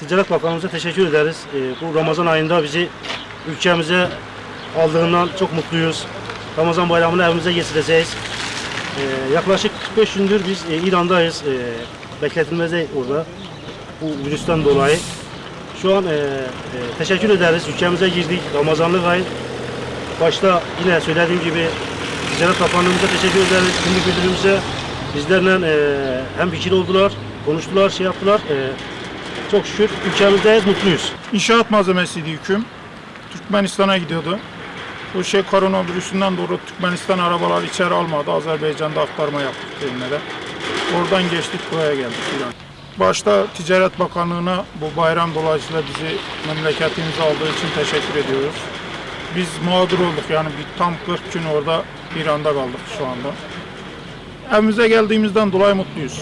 Ticaret Bakanımıza teşekkür ederiz. E, bu Ramazan ayında bizi ülkemize aldığından çok mutluyuz. Ramazan bayramını evimize getireceğiz. E, yaklaşık 45 gündür biz e, İran'dayız. E, bekletilmede orada bu virüsten dolayı. Şu an e, e, teşekkür ederiz. Ülkemize girdik. Ramazanlık ay. Başta yine söylediğim gibi Ticaret Bakanlığımıza teşekkür ederiz. Gümrük Müdürlüğümüze bizlerle e, hem fikir oldular, konuştular, şey yaptılar. E, çok şükür ülkemizdeyiz, mutluyuz. İnşaat malzemesiydi yüküm. Türkmenistan'a gidiyordu. Bu şey koronavirüsünden dolayı Türkmenistan arabalar içeri almadı. Azerbaycan'da aktarma yaptık de. Oradan geçtik buraya geldik İran. Başta Ticaret Bakanlığı'na bu bayram dolayısıyla bizi memleketimize aldığı için teşekkür ediyoruz. Biz mağdur olduk yani bir tam 40 gün orada İran'da kaldık şu anda. Evimize geldiğimizden dolayı mutluyuz.